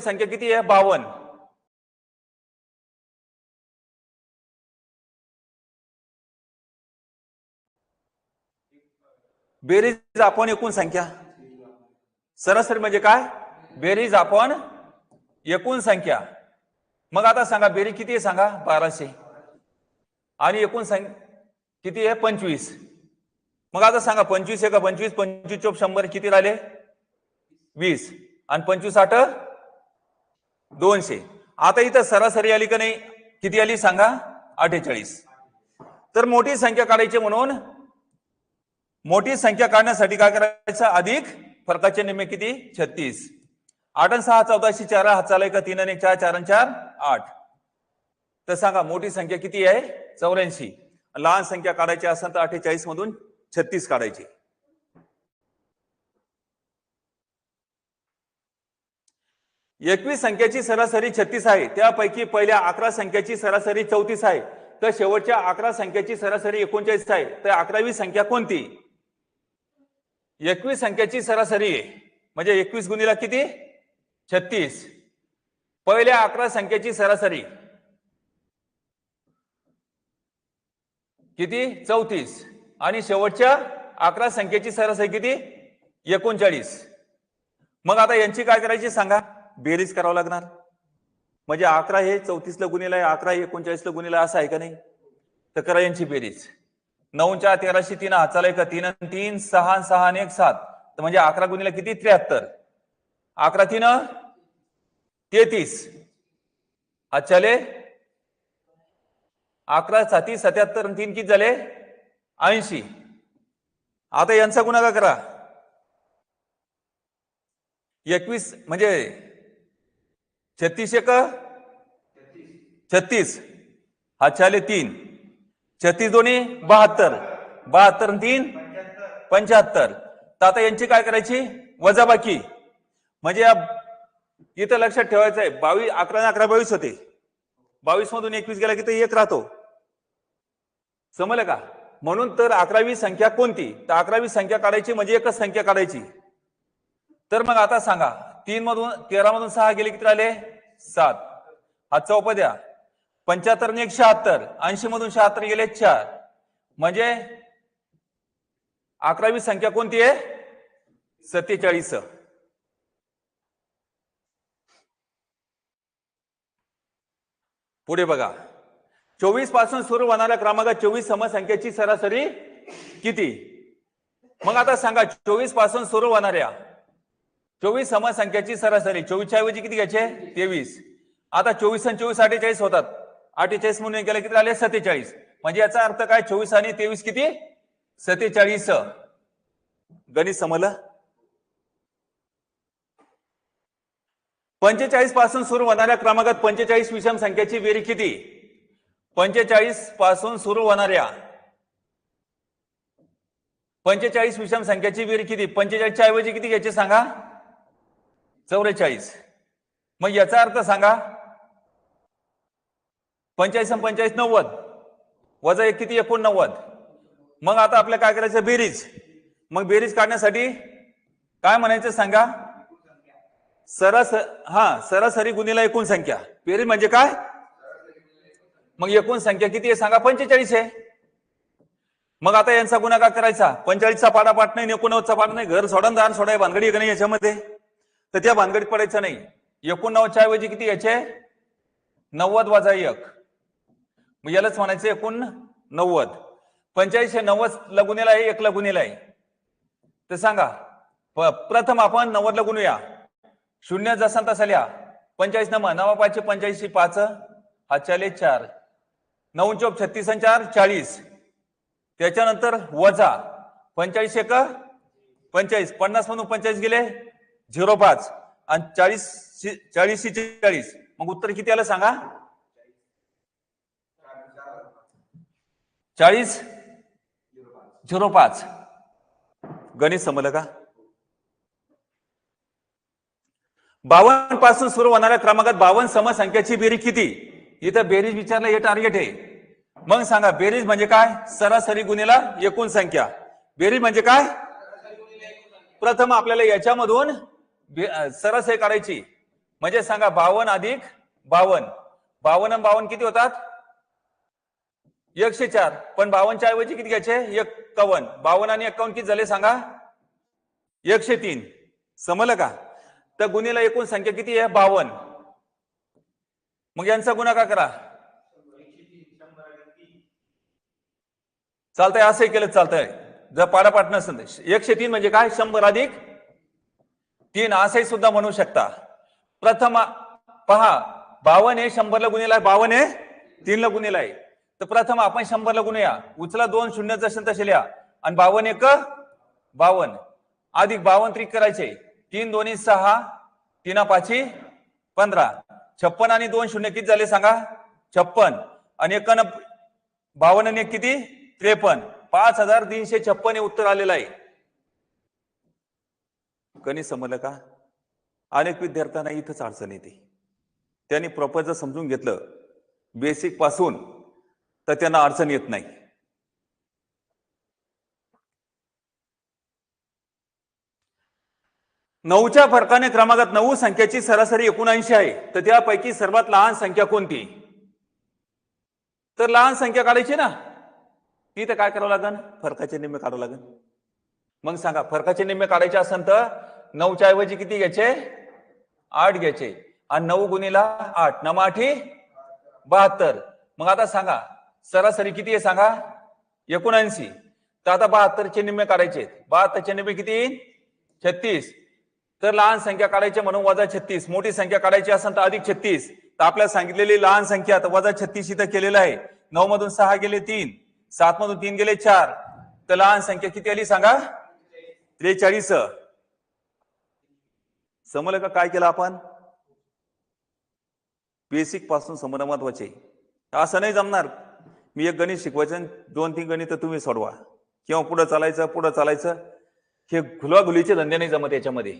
संख्या किती आहे? बावन बेरीज आपण एकूण संख्या. सरासरी म्हणजे काय? बेरीज आपण एकूण संख्या. मग आता सांगा बेरीज किती आहे सांगा? बाराशे. आणि एकूण संख्या किती आहे? पंचवीस. मग आता सांगा पंचवीस आहे का? पंचवीस पंचवीस चोप शंभर किती राहिले? वीस. आणि पंचवीस आठ? दोनशे. आता इथं सरासरी आली का नाही? किती आली सांगा? अठ्ठेचाळीस. तर मोठी संख्या काढायची म्हणून मोठी संख्या काढण्यासाठी काय करायचं? अधिक फरकाचे निम्मे किती? छत्तीस. आठ आणि सहा चौदाशे चार हात चालाय का तीन आणि चार चार आणि चार आठ. तर सांगा मोठी संख्या किती आहे? चौऱ्याऐंशी. लहान संख्या काढायची असेल तर अठ्ठेचाळीस मधून छत्तीस काढायची. एकवीस संख्याची सरासरी छत्तीस आहे. त्यापैकी पहिल्या अकरा संख्याची सरासरी चौतीस आहे. तर शेवटच्या अकरा संख्याची सरासरी एकोणचाळीस आहे. तर अकरावी संख्या कोणती? एकवीस संख्याची सरासरी म्हणजे एकवीस गुणीला किती? छत्तीस. पहिल्या अकरा संख्याची सरासरी किती? चौतीस. आणि शेवटच्या अकरा संख्येची सरासरी किती? एकोणचाळीस. मग आता यांची काय करायची सांगा. बेरीज करावं लागणार? म्हणजे अकरा हे चौतीसला गुन्हेला आहे अकरा हे एकोणचाळीसला गुणीला असं आहे का नाही? तर करा यांची बेरीज. नऊ चार तेराशे तीन हात चालाय का तीन तीन सहा सहा आणि एक सात. तर म्हणजे अकरा गुन्हेला किती? त्र्याहत्तर. अकरा तीन तेहतीस. अच्छाले अकरा साती सत्याहत्तर तीन किती झाले? ऐंशी. आता यांचा गुणाकार करा. एकवीस म्हणजे छत्तीस एक छत्तीस. हा चाले तीन. छत्तीस दोन्ही? बहात्तर. बहात्तर तीन? पंच्याहत्तर. तर आता यांची काय करायची? वजाबाकी. म्हणजे इथं लक्षात ठेवायचं आहे. बावीस अकरा अकरा बावीस होते. बावीस मधून एकवीस गेला की तर एक राहतो. समजलं का? म्हणून तर अकरावी संख्या कोणती? तर अकरावी संख्या काढायची म्हणजे एकच संख्या काढायची. तर मग आता सांगा. तीन मधून तेरा मधून सहा गेले किती राहिले? सात. हा चौपद्या पंच्याहत्तर आणि एक शहात्तर. ऐंशी मधून शहात्तर गेले चार. म्हणजे अकरावी संख्या कोणती आहे? सत्तेचाळीस. पुढे बघा. चोवीसपासून सुरू होणाऱ्या क्रमांक चोवीस समसंख्येची सरासरी किती? मग आता सांगा चोवीसपासून सुरू होणाऱ्या चोवीस समसंख्येची सरासरी. चोवीसच्या ऐवजी किती घ्यायचे? तेवीस. आता चोवीस आणि चोवीस अठ्ठेचाळीस होतात. अठ्ठेचाळीस म्हणून गेले किती आले सत्तेचाळीस. म्हणजे याचा अर्थ काय? चोवीस आणि तेवीस किती? सत्तेचाळीस. गणित समजलं? पंचेचाळीसपासून सुरू होणाऱ्या क्रमांकात पंचेचाळीस विषम संख्येची बेरी किती? पंचेचाळीसपासून सुरू होणाऱ्या पंचेचाळीस विषम संख्येची बेरी किती? पंचेचाळीसच्या ऐवजी किती घ्यायची सांगा? चौवेचाळीस मग याचा अर्थ सांगा. पंचेचाळीस आणि पंचेचाळीस नव्वद. वजा एक किती? एकोणनव्वद. मग आता आपल्याला काय करायचं? बेरीज. मग बेरीज काढण्यासाठी काय म्हणायचं सांगा? सरस हा सरासरी गुणीला एकूण संख्या. बेरीज म्हणजे काय? मग एकूण संख्या किती आहे सांगा? पंचेचाळीस आहे. मग आता यांचा गुन्हा का करायचा. पंचेचाळीसचा पाडा पाठ नाही एकोणनव्वदचा पाठ नाही. घर सोडा दार सोडा हे भानगडी नाही याच्यामध्ये? तर त्या भानगडीत पडायचं नाही. एकोणनव्वदच्या ऐवजी किती याचे? नव्वद वजा एक. मग यालाच म्हणायचं एकूण नव्वद पंच्याऐंशी नव्वद लगुनेला आहे एक लगुनेला आहे. तर सांगा प- प्रथम आपण नव्वदला गुणूया शून्य जसा तसा लिहा. पंचेचाळीस नंबर नवा पाचशे पंच्याऐंशी पाच हा चाले चार. नऊ चौक छत्तीस आणि चार चाळीस. त्याच्यानंतर वजा. पंचाळीस एक पंचाळीस पन्नास म्हणून पंचाळीस गेले. झिरो पाच आणि चाळीस चाळीसशे चाळीस मग उत्तर किती आलं सांगा? चाळीस. झिरो पाच. गणित समजलं का? बावन्नपासून सुरू होणाऱ्या क्रमांकात बावन्न समसंख्याची बेरीज किती? इथं बेरीज विचारलं हे टार्गेट आहे. मग सांगा बेरीज म्हणजे काय? सरासरी गुन्हेला एकूण संख्या. बेरीज म्हणजे काय? प्रथम आपल्याला याच्यामधून सरस हे करायची काढायची. म्हणजे सांगा बावन अधिक बावन. बावन बावन किती होतात? एकशे चार. पण बावनच्या ऐवजी किती घ्यायचे? एक्कावन्न. बावन आणि एक्कावन्न किती झाले सांगा? एकशे तीन. समजलं का? तर गुन्हेला एकूण संख्या किती आहे? बावन मग यांचा गुन्हा का करा. चालतंय असंही केलं चालतंय. जर पाडापाठ नसेल तर. एकशे तीन म्हणजे काय? शंभर अधिक तीन असंही सुद्धा म्हणू शकता. प्रथम पहा बावन हे शंभरला गुन्हेला बावन आहे तीनला गुन्हेला आहे. तर प्रथम आपण शंभरला गुन्हेया उचला दोन शून्य जसे तसे लिहा. आणि बावन एक बावन. अधिक बावन त्रिक करायचे. तीन दोन्ही सहा तीना पाची पंधरा. छप्पन आणि दोन शून्य किती झाले सांगा? छप्पन. आणि एकानं बावन आणि एक किती? त्रेपन्न पाच हजार तीनशे छप्पन हे उत्तर आलेलं आहे. कणी समजलं का? अनेक विद्यार्थ्यांना इथंच अडचण येते. त्यांनी प्रॉपर जर समजून घेतलं. बेसिकपासून तर त्यांना अडचण येत नाही. नऊच्या फरकाने क्रमांकात नऊ संख्याची सरासरी एकोणऐंशी आहे. तर त्यापैकी सर्वात लहान संख्या कोणती? तर लहान संख्या काढायची ना? ती तर काय करावं लागेल फरकाचे निम्मे काढावं लागेल मग सांगा फरकाचे निम्मे काढायचे असेल तर नऊच्या ऐवजी किती घ्यायचे? आठ घ्यायचे. आणि नऊ गुणीला आठ नम आठी बहात्तर. मग आता सांगा सरासरी किती आहे सांगा? एकोणऐंशी. तर आता बहात्तरचे निम्मे काढायचे बहात्तरचे निम्मे किती? येईल छत्तीस. तर लहान संख्या काढायची म्हणून वजा छत्तीस. मोठी संख्या काढायची असेल तर अधिक छत्तीस. तर आपल्याला सांगितलेली लहान संख्या तर वजा छत्तीस इथं केलेलं आहे. नऊ मधून सहा गेले तीन. सात मधून तीन गेले चार. तर लहान संख्या किती आली सांगा? त्रेचाळीस. समजलं का काय केलं आपण? बेसिकपासून समजणं महत्त्वाचे असं नाही जमणार. मी एक गणित शिकवायचं आणि दोन तीन गणित तुम्ही सोडवा. किंवा पुढं चालायचं पुढं चालायचं. हे घुलाघुलीचे धंदे नाही जमत याच्यामध्ये.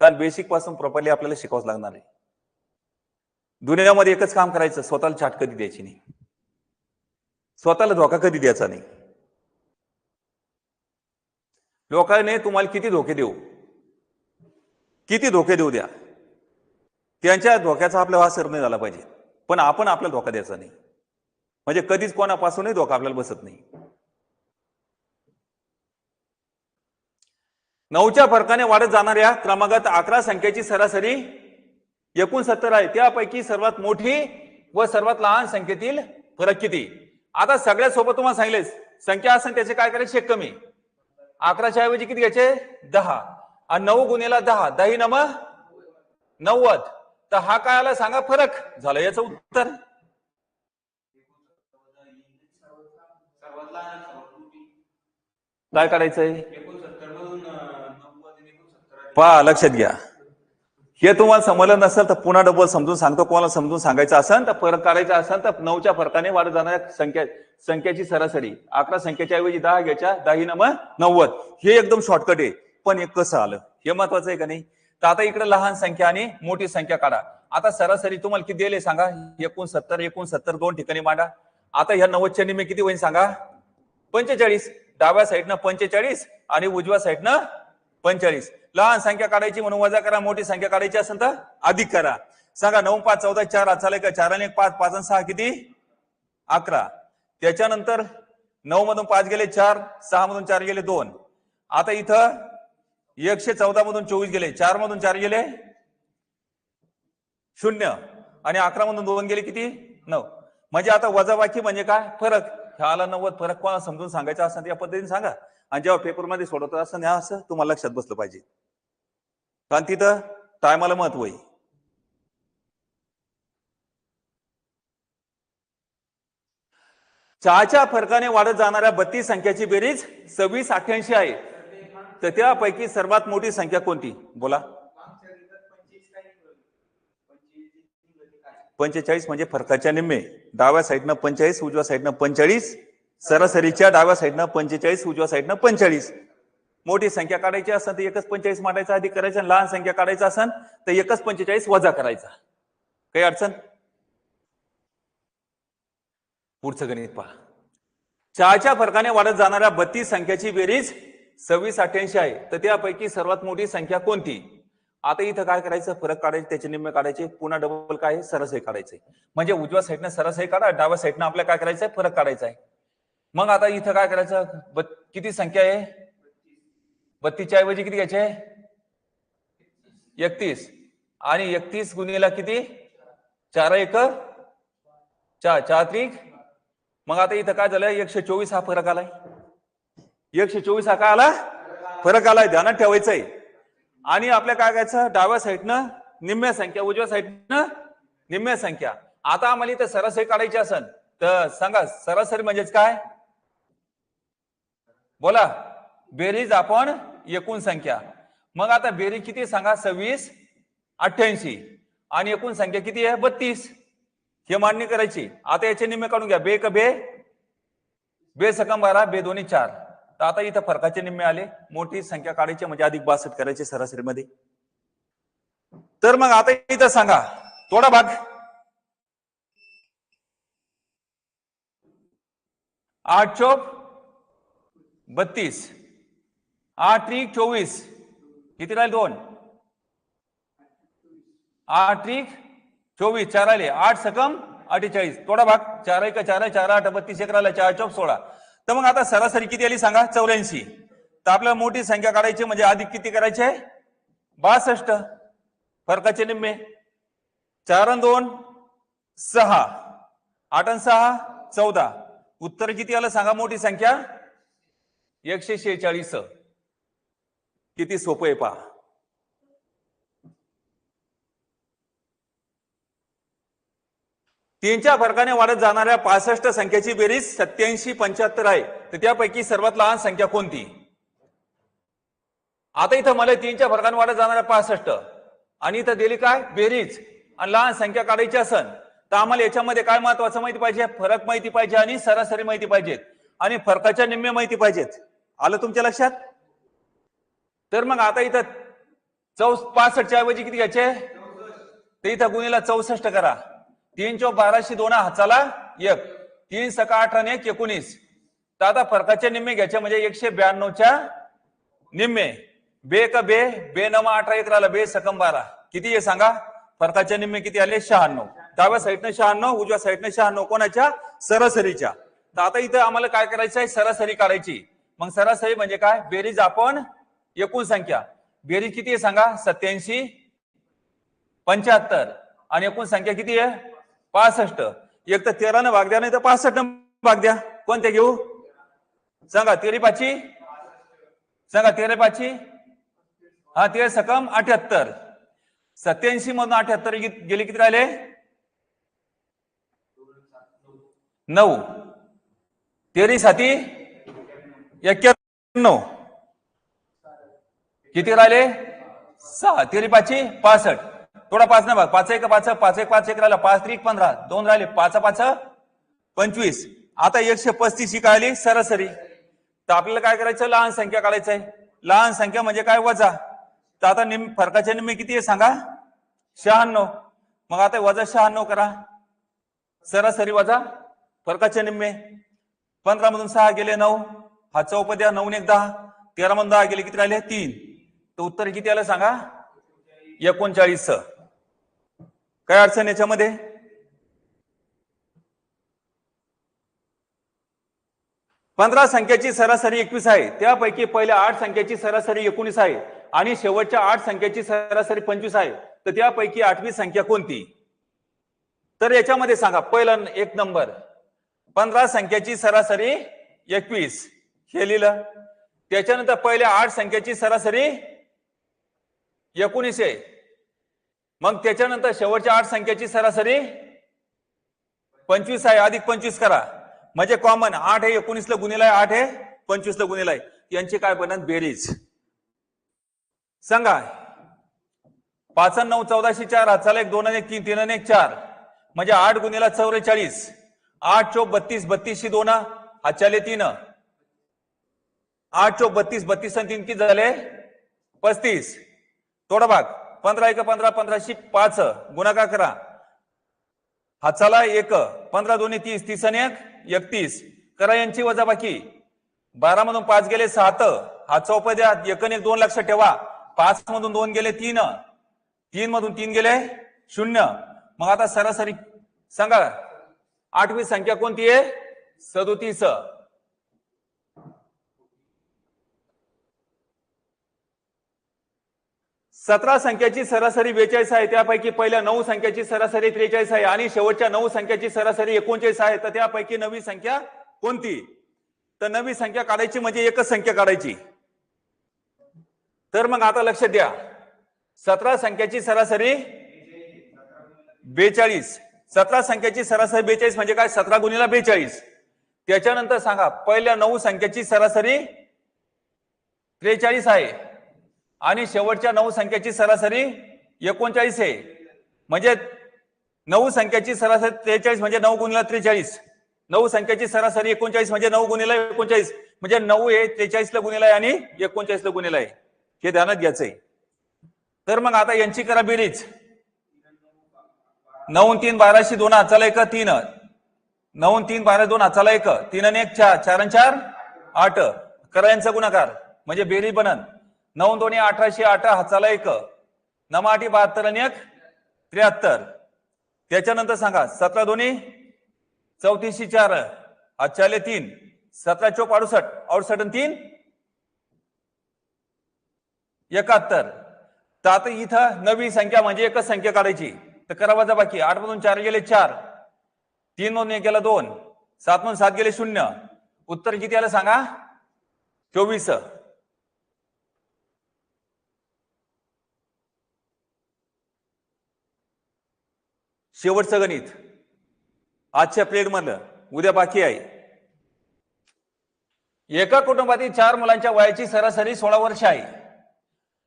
कारण बेसिकपासून प्रॉपरली आपल्याला शिकावंच लागणार आहे. दुनियामध्ये एकच काम करायचं स्वतःला छाट कधी द्यायची नाही. स्वतःला धोका कधी द्यायचा नाही. लोकांनी तुम्हाला किती धोके देऊ? किती धोके देऊ द्या? त्यांच्या धोक्याचा आपला वासर नाही झाला पाहिजे. पण आपण आपल्याला धोका द्यायचा नाही. म्हणजे कधीच कोणापासूनही धोका आपल्याला बसत नाही. नऊच्या फरकाने वाढत जाणाऱ्या क्रमांकात अकरा संख्येची सरासरी एकोणसत्तर आहे. त्यापैकी सर्वात मोठी व सर्वात लहान संख्येतील फरक किती? आता सगळ्यात सोबत तुम्हाला सांगितले संख्या असेल त्याचे काय करायचे? कमी. अकराच्या ऐवजी किती घ्यायचे? दहा. आणि नऊ गुन्हेला दहा. दही नम नव्वद. तर हा काय आला? सांगा फरक. झालं याचं उत्तर. काय करायचंय पहा लक्षात घ्या. हे तुम्हाला समजलं नसेल तर पुन्हा डबल समजून सांगतो. कोणाला समजून सांगायचं असेल तर फरक करायचा असेल तर नऊच्या फरकाने वाढत जाणाऱ्या संख्या संख्याची सरासरी. अकरा संख्येच्या ऐवजी दहा घ्यायच्या. दही नम नव्वद. हे एकदम शॉर्टकट आहे. पण हे कसं आलं? हे महत्वाचं आहे का नाही? तर आता इकडे लहान संख्या आणि मोठी संख्या काढा. आता सरासरी तुम्हाला किती दिले सांगा? एकोणसत्तर एकोणसत्तर दोन ठिकाणी मांडा. आता ह्या नव्वदच्या निम्मे किती होईल सांगा? पंचेचाळीस. डाव्या साईडनं पंचेचाळीस आणि उजव्या साईडनं पंचेचाळीस. लहान संख्या काढायची म्हणून वजा करा मोठी संख्या काढायची असेल तर अधिक करा. सांगा नऊ पाच चौदा चार चालेल का? चार आणि एक पाच पाच आणि सहा किती? अकरा. त्याच्यानंतर नऊ मधून पाच गेले चार सहा मधून चार गेले दोन. आता इथं एकशे चौदा मधून चोवीस गेले चार मधून चार गेले शून्य. आणि अकरा मधून दोन गेले किती? नऊ. म्हणजे आता वजाबाकी म्हणजे काय? फरक. ह्याला नव्वद फरक कोणाला समजून सांगायचा असं या पद्धतीने सांगा. आणि जेव्हा पेपरमध्ये सोडवत असताना न्या असं तुम्हाला लक्षात बसलं पाहिजे. कारण तिथं टायमाला महत्त्व आहे. चहाच्या फरकाने वाढत जाणाऱ्या बत्तीस संख्याची बेरीज सव्वीस अठ्ठ्याऐंशी आहे. तर त्यापैकी सर्वात मोठी संख्या कोणती? बोला. पंचेचाळीस म्हणजे फरकाच्या निम्मे. डाव्या साईडनं पंचेचाळीस उजव्या साईडनं पंचेचाळीस सरासरीच्या डाव्या साईडनं पंचेचाळीस उजव्या साईडनं पंचेचाळीस. मोठी संख्या काढायची असेल तर एकच पंचेचाळीस मांडायचा अधिक करायचा आणि लहान संख्या काढायचा असेल तर एकच पंचेचाळीस वजा करायचा. काही अडचण? पुढचं गणित पहा. चहाच्या फरकाने वाढत जाणाऱ्या बत्तीस संख्याची बेरीज सव्वीस अठ्ठ्याऐंशी आहे. तर त्यापैकी सर्वात मोठी संख्या कोणती? आता इथं काय करायचं? फरक काढायचे त्याचे निम्मे काढायचे पुन्हा डबल काय आहे? सरासरी काढायचे. म्हणजे उजव्या साईडनं सरासरी काढा डाव्या साईडनं आपल्याला काय करायचंय? फरक काढायचा आहे मग आता इथं काय करायचं? किती संख्या आहे? बत्तीच्या ऐवजी किती घ्यायचे? एकतीस. आणि एकतीस गुन्हेला किती? चार एक. चार चार त्रिक. मग आता इथं काय झालं एकशे चोवीस हा फरक आलाय. एकशे चोवीस हा काय आला? फरक आलाय. ध्यानात ठेवायचंय. आणि आपल्या काय करायचं डाव्या साईडनं निम्म्या संख्या उजव्या साईडनं निम्म्या संख्या. आता आम्हाला इथं सरासरी काढायची असेल तर सांगा सरासरी म्हणजेच काय? बोला. बेरीज आपण एकूण संख्या. मग आता बेरीज किती सांगा? सव्वीस अठ्ठ्याऐंशी. आणि एकूण संख्या किती आहे? बत्तीस. हे मांडणी करायची. आता याचे निम्मे काढून घ्या. बे क बे बे सकम बारा बे दोन्ही चार. तर आता इथं फरकाचे निम्मे आले. मोठी संख्या काढायची म्हणजे अधिक बासष्ट करायचे सरासरीमध्ये. तर मग आता इथं सांगा. थोडा भाग. आठ चोप बत्तीस. आठ त्रिक चोवीस. किती राहिले दोन? आठ त्रिक चोवीस चार आले आठ सकम अठ्ठेचाळीस. थोडा भाग चार एक चार आहे, चार आठ बत्तीस एक राहिला चार चौक सोळा. तर मग आता सरासरी किती आली सांगा? चौऱ्याऐंशी. तर आपल्याला मोठी संख्या काढायची म्हणजे अधिक किती करायचे बासष्ट. फरकाचे निम्मे. चार अन दोन सहा. आठ अन सहा चौदा. उत्तर किती आलं सांगा? मोठी संख्या. एकशे शेहेचाळीस. किती सोपं आहे पहा. तीनच्या फरकाने वाढत जाणाऱ्या पासष्ट संख्येची बेरीज सत्याऐंशी पंच्याहत्तर आहे. तर त्यापैकी सर्वात लहान संख्या कोणती? आता इथं मला तीनच्या फरकाने वाढत जाणाऱ्या पासष्ट. आणि इथं दिली काय? बेरीज. आणि लहान संख्या काढायची असन तर आम्हाला याच्यामध्ये काय महत्वाचं माहिती पाहिजे? फरक माहिती पाहिजे आणि सरासरी माहिती पाहिजेत. आणि फरकाच्या निम्मे माहिती पाहिजेत. आलं तुमच्या लक्षात? तर मग आता इथं चौ पासष्टच्या ऐवजी किती घ्यायचे? तर इथं गुन्हेला चौसष्ट करा. तीन चौ बाराशे दोन हाताला एक. तीन सका अठरा आणि एक एकोणीस. तर आता फरकाचे निम्मे घ्यायचे म्हणजे एकशे ब्याण्णवच्या निम्मे. बे का बे बे नमा अठरा एक राहिला बे सकम बारा. किती आहे सांगा? फरकाचे निम्मे किती आले? शहाण्णव. डाव्या साईडनं शहाण्णव उजव्या साईडनं शहाण्णव. कोणाच्या? सरासरीच्या. तर आता इथं आम्हाला काय करायचं आहे सरासरी काढायची. मग सरासरी म्हणजे काय? बेरीज आपण एकूण संख्या. बेरीज किती आहे सांगा? सत्याऐंशी पंच्याहत्तर. आणि एकूण संख्या किती आहे? पासष्ट. एक तर तेरानं भाग द्या नाही तर पासष्ट भाग द्या. कोणत्या घेऊ? सांगा तेरी पाची सांगा तेरे पाची हा तेरे सकम अठ्याहत्तर. सत्याऐंशी मधून अठ्याहत्तर गेले किती राहिले? नऊ. तेरी साती एक्क्याण्णव किती राहिले? सहा. तेरी पाचशे पासष्ट. थोडा पाच नाही पाच एक पाच पाच एक पाच एक राहिला. पाच त्रिक पंधरा. दोन राहिले. पाच पाच पंचवीस. आता एकशे पस्तीस ही काढली सरासरी. तर आपल्याला काय करायचं? लहान संख्या काढायचं आहे लहान संख्या म्हणजे काय? वजा. तर आता निम फरकाच्या निम्मे किती आहे सांगा? शहाण्णव. मग आता वजा शहाण्णव करा. सरासरी वजा फरकाचे निम्मे. पंधरा मधून सहा गेले नऊ. हा चौपद्या नऊ एक दहा. तेरा मधून दहा गेले किती राहिले? तीन. तर उत्तर किती आलं सांगा? एकोणचाळीस. काय अडचण याच्यामध्ये? पंधरा संख्याची सरासरी एकवीस आहे. त्यापैकी पहिल्या आठ संख्याची सरासरी एकोणीस आहे. आणि शेवटच्या आठ संख्याची सरासरी पंचवीस आहे. तर त्यापैकी आठवी संख्या कोणती? तर याच्यामध्ये सांगा. पहिलं एक नंबर. पंधरा संख्याची सरासरी एकवीस. हे लिहिलं. त्याच्यानंतर पहिल्या आठ संख्याची सरासरी एकोणीस आहे मग त्याच्यानंतर शेवटच्या आठ संख्याची सरासरी पंचवीस आहे अधिक पंचवीस करा. म्हणजे कॉमन आठ आहे एकोणीसला गुन्हेला आहे आठ आहे पंचवीसला गुन्हेला आहे यांची काय बनत बेरीज. सांगा. पाच नऊ चौदाशे चार हाताला एक दोन आणि एक तीन तीन आणि एक चार. म्हणजे आठ गुन्हेला चौवेचाळीस. आठ चोक बत्तीस बत्तीसशी दोन हातच्याले तीन आठ चौक बत्तीस बत्तीस आणि तीन किती झाले? पस्तीस. थोडा भाग. पंधरा एक पंधरा पंधराशे पाच. गुणाकार करा. हाताला एक. पंधरा दोन्ही तीस. तीस आणि एक एकतीस. करा यांची वजाबाकी. बारा मधून पाच गेले सात. हा चौपद्या एक आणि एक दोन लक्षात ठेवा. पाच मधून दोन गेले तीन. तीन मधून तीन गेले शून्य. मग आता सरासरी सांगा. आठवी संख्या कोणती आहे? सदोतीस. सतरा संख्याची सरासरी बेचाळीस आहे. त्यापैकी पहिल्या नऊ संख्याची सरासरी त्रेचाळीस आहे. आणि शेवटच्या नऊ संख्याची सरासरी एकोणचाळीस आहे. तर त्यापैकी नवी संख्या कोणती? तर नवी संख्या काढायची म्हणजे एकच संख्या काढायची. तर मग आता लक्ष द्या. सतरा संख्याची सरासरी बेचाळीस. सतरा संख्याची सरासरी बेचाळीस म्हणजे काय? सतरा गुणीला बेचाळीस. त्याच्यानंतर सांगा पहिल्या नऊ संख्याची सरासरी त्रेचाळीस आहे. आणि शेवटच्या नऊ संख्याची सरासरी एकोणचाळीस आहे. म्हणजे नऊ संख्याची सरासरी त्रेचाळीस म्हणजे नऊ गुणीला त्रेचाळीस. नऊ संख्याची सरासरी एकोणचाळीस म्हणजे नऊ गुणीला एकोणचाळीस. म्हणजे नऊ हे त्रेचाळीसला गुणीला आहे आणि एकोणचाळीसला गुणीला आहे. हे ध्यानात घ्यायचंय. तर मग आता यांची करा बेरीज. नऊ तीन बाराशे दोन आचाला एक तीन. नऊ तीन बारा दोन आचाला एक. तीन आणि एक चार. चार आणि चार आठ. करा यांचा गुणाकार. म्हणजे बेरीज बनन. नऊ दोन्ही अठराशे आठ हाताला एक. नमाठी बहात्तर आणि एक त्र्याहत्तर. त्याच्यानंतर सांगा सतरा दोन्ही चौतीसशे चार आजच्याले तीन सतरा चौक अडुसष्ट अडुसष्ट आणि तीन एकाहत्तर. तर आता इथं नवी संख्या म्हणजे एकच संख्या काढायची. तर करा वजा बाकी. आठ मधून चार गेले चार. तीन मधून एक गेला दोन. सात मधून सात गेले शून्य. उत्तर किती आलं सांगा? चोवीस. शेवटचं गणित. आजच्या प्लेटमधलं उद्या बाकी आहे. एका कुटुंबातील चार मुलांच्या वयाची सरासरी सोळा वर्ष आहे.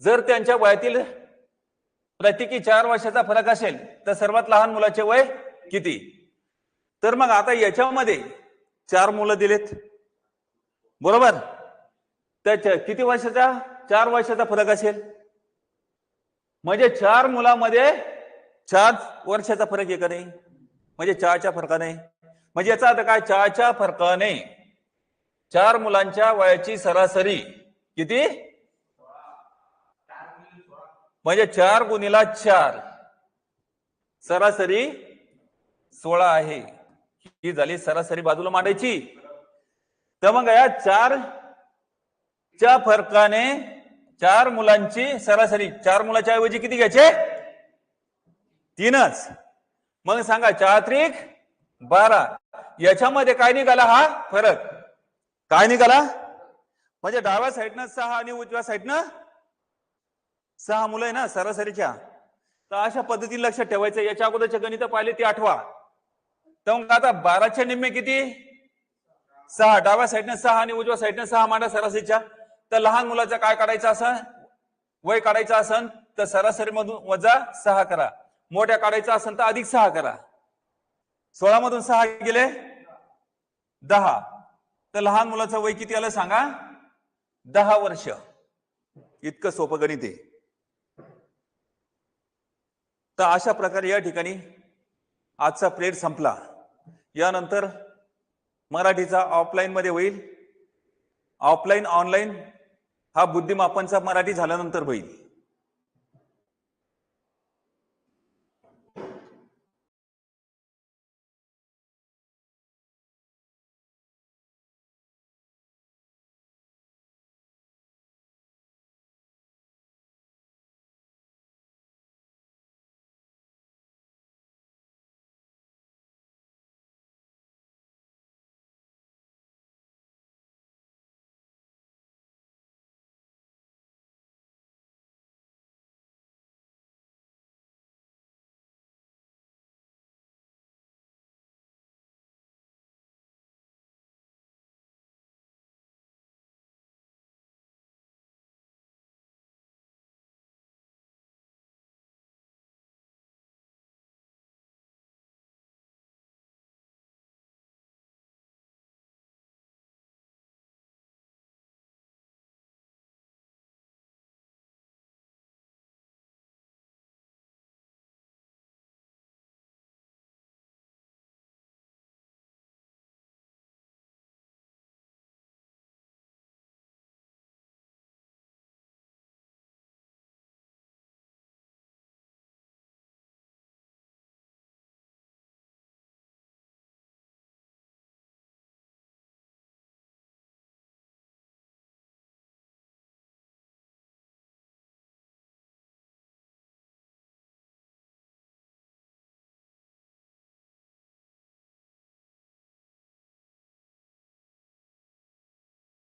जर त्यांच्या वयातील प्रत्येकी चार वर्षाचा फरक असेल तर सर्वात लहान मुलाचे वय किती? तर मग आता याच्यामध्ये चार मुलं दिलेत. बरोबर? त्याच्या किती वर्षाचा? चार वर्षाचा फरक असेल. म्हणजे चार मुलामध्ये चार वर्षाचा फरक आहे का नाही? म्हणजे चारच्या फरकाने? म्हणजे याचा अर्थ काय? चारच्या फरकाने. चार मुलांच्या वयाची सरासरी किती? म्हणजे चार गुणीला चार. सरासरी सोळा आहे. ही झाली सरासरी बाजूला मांडायची. तर मग या चार च्या फरकाने चार मुलांची सरासरी. चार मुलाच्या ऐवजी किती घ्यायचे? तीनच. मग सांगा चार त्रिक बारा. याच्यामध्ये काय निघाला हा? फरक. काय निघाला? म्हणजे डाव्या साईडनं सहा आणि उजव्या साईडनं सहा मुलं आहे ना सरासरीच्या. तर अशा पद्धतीने लक्षात ठेवायचं. याच्या अगोदरच्या गणित पाहिले ती आठवा. तर मग आता बाराच्या निम्मे किती? सहा. डाव्या साईडनं सहा आणि उजव्या साईडनं सहा मांडा सरासरीच्या. तर लहान मुलाचं काय काढायचं असं वय काढायचं असन? तर सरासरीमधून वजा सहा करा. मोठ्या काढायचा असेल तर अधिक सहा करा. सोळा मधून सहा गेले? दहा. तर लहान मुलाचं वय किती आलं सांगा? दहा वर्ष. इतकं सोपं गणित आहे. तर अशा प्रकारे या ठिकाणी आजचा प्रेड संपला. यानंतर मराठीचा ऑफलाईन मध्ये होईल. ऑफलाईन ऑनलाईन हा बुद्धिमापनचा मराठी झाल्यानंतर होईल.